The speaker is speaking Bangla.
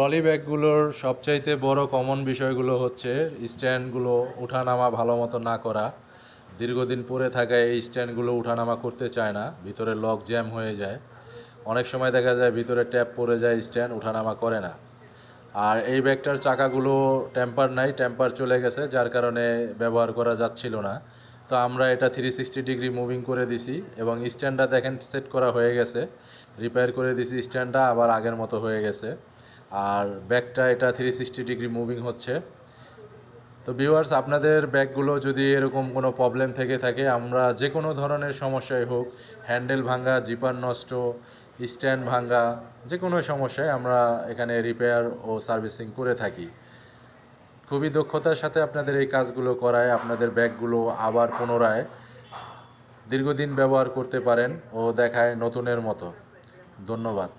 ট্রলি ব্যাগগুলোর সবচাইতে বড় কমন বিষয়গুলো হচ্ছে স্ট্যান্ডগুলো উঠানামা ভালো মতো না করা। দীর্ঘদিন পরে থাকায় এই স্ট্যান্ডগুলো উঠানামা করতে চায় না, ভিতরে লক জ্যাম হয়ে যায়। অনেক সময় দেখা যায় ভিতরে ট্যাপ পড়ে যায়, স্ট্যান্ড উঠানামা করে না। আর এই ব্যাগটার চাকাগুলো টেম্পার নাই ট্যাম্পার চলে গেছে, যার কারণে ব্যবহার করা যাচ্ছিল না। তো আমরা এটা থ্রি সিক্সটি ডিগ্রি মুভিং করে দিছি এবং স্ট্যান্ডটা দেখেন সেট করা হয়ে গেছে। রিপেয়ার করে দিছি, স্ট্যান্ডটা আবার আগের মতো হয়ে গেছে। আর ব্যাগটা এটা থ্রি সিক্সটি ডিগ্রি মুভিং হচ্ছে। তো ভিউয়ার্স আপনাদের ব্যাগগুলো যদি এরকম কোনো প্রবলেম থেকে থাকে, আমরা যে কোনো ধরনের সমস্যাই হোক হ্যান্ডেল ভাঙ্গা জিপার নষ্ট স্ট্যান্ড ভাঙ্গা যে কোনো সমস্যায় আমরা এখানে রিপেয়ার ও সার্ভিসিং করে থাকি। খুবই দক্ষতার সাথে আপনাদের এই কাজগুলো করায়, আপনাদের ব্যাগগুলো আবার পুনরায় দীর্ঘদিন ব্যবহার করতে পারেন ও দেখায় নতুনের মতো। ধন্যবাদ।